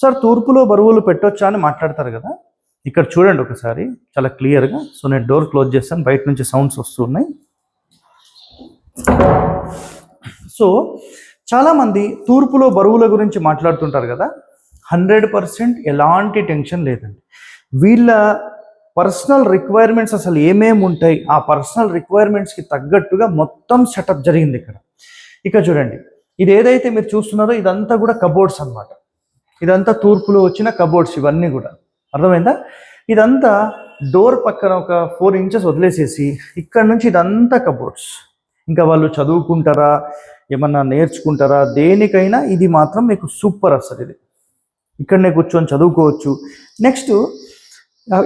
Sir తూర్పులో బరువులు పెట్టొచ్చా అని మాట్లాడతారు కదా. ఇక్కడ చూడండి ఒకసారి చాలా క్లియర్గా సో నేను డోర్ క్లోజ్ చేస్తాను. బయట నుంచి సౌండ్స్ వస్తున్నాయి. సో చాలామంది తూర్పులో బరువుల గురించి మాట్లాడుతుంటారు కదా. హండ్రెడ్ పర్సెంట్ ఎలాంటి టెన్షన్ లేదండి. వీళ్ళ పర్సనల్ రిక్వైర్మెంట్స్ అసలు ఏమేమి ఉంటాయి? ఆ పర్సనల్ రిక్వైర్మెంట్స్కి తగ్గట్టుగా మొత్తం సెటప్ జరిగింది ఇక్కడ. ఇక చూడండి. ఇది ఏదైతే మీరు చూస్తున్నారో ఇదంతా కూడా కబోర్డ్స్ అన్నమాట. ఇదంతా తూర్పులో వచ్చిన కబోర్డ్స్ ఇవన్నీ కూడా. అర్థమైందా? ఇదంతా డోర్ పక్కన ఒక ఫోర్ ఇంచెస్ వదిలేసేసి ఇక్కడ నుంచి ఇదంతా కబోర్డ్స్. ఇంకా వాళ్ళు చదువుకుంటారా? ఏమన్నా నేర్చుకుంటారా? దేనికైనా ఇది మాత్రం మీకు సూపర్ అసలు ఇది. ఇక్కడనే కూర్చొని చదువుకోవచ్చు. నెక్స్ట్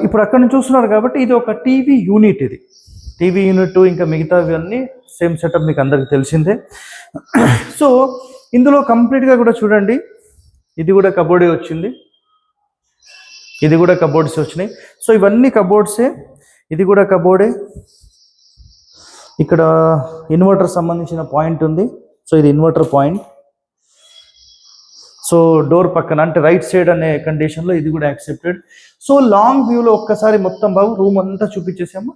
ఇప్పుడు అక్కడ నుంచి చూస్తున్నారు కాబట్టి ఇది ఒక టీవీ యూనిట్ ఇది. టీవీ యూనిట్ ఇంకా మిగతావి అన్నీ సేమ్ సెటప్ మీకు అందరికి తెలిసిందే. సో ఇందులో కంప్లీట్గా కూడా చూడండి. ఇది కూడా కబోర్డే వచ్చింది. ఇది కూడా కబోర్డ్స్ వచ్చినాయి. సో ఇవన్నీ కబోర్డ్సే ఇది కూడా కబోర్డే. ఇక్కడ ఇన్వర్టర్ సంబంధించిన పాయింట్ ఉంది. సో ఇది ఇన్వర్టర్ పాయింట్. సో డోర్ పక్కన అంటే రైట్ సైడ్ అనే కండిషన్లో ఇది కూడా యాక్సెప్టెడ్. సో లాంగ్ వ్యూలో ఒక్కసారి మొత్తం బాబు రూమ్ అంతా చూపించేసాము.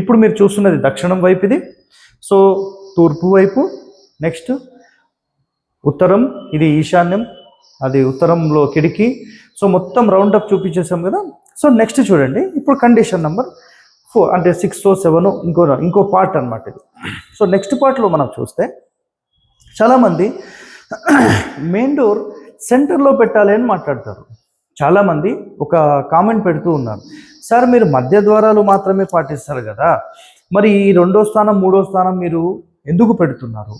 ఇప్పుడు మీరు చూస్తున్నది దక్షిణం వైపు ఇది. సో తూర్పు వైపు నెక్స్ట్ ఉత్తరం ఇది ఈశాన్యం. అది ఉత్తరంలో కిటికీ. సో మొత్తం రౌండ్ అప్ చూపించేసాం కదా. సో నెక్స్ట్ చూడండి. ఇప్పుడు కండిషన్ నెంబర్ ఫోర్ అంటే సిక్స్ సెవెన్ ఇంకో ఇంకో పార్ట్ అనమాట ఇది. సో నెక్స్ట్ పార్ట్లో మనం చూస్తే చాలామంది మెయిన్ డోర్ సెంటర్లో పెట్టాలి అని మాట్లాడతారు. చాలామంది ఒక కామెంట్ పెడుతూ ఉన్నారు. సార్ మీరు మధ్య ద్వారాలు మాత్రమే పాటిస్తారు కదా. మరి ఈ రెండో స్థానం మూడో స్థానం మీరు ఎందుకు పెడుతున్నారు?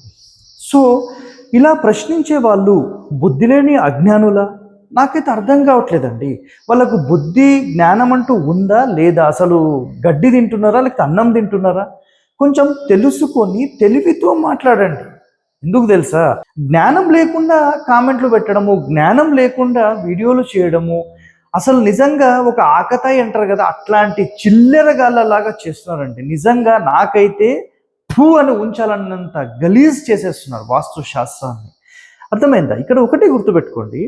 సో ఇలా ప్రశ్నించే వాళ్ళు బుద్ధి లేని అజ్ఞానులా? నాకైతే అర్థం కావట్లేదండి. వాళ్ళకు బుద్ధి జ్ఞానం అంటూ ఉందా? లేదా? అసలు గడ్డి తింటున్నారా? లేకపోతే అన్నం తింటున్నారా? కొంచెం తెలుసుకొని తెలివితో మాట్లాడండి. ఎందుకు తెలుసా? జ్ఞానం లేకుండా కామెంట్లు పెట్టడము జ్ఞానం లేకుండా వీడియోలు చేయడము అసలు నిజంగా ఒక ఆకతాయి అంటారు కదా అట్లాంటి చిల్లెరగాళ్ళలాగా చేస్తున్నారండి. నిజంగా నాకైతే భూ అని ఉంచాలన్నంత గలీజ్ చేసేస్తున్నారు వాస్తు శాస్త్రాన్ని అర్థమైందా? ఇక్కడ ఒకటి గుర్తుపెట్టుకోండి.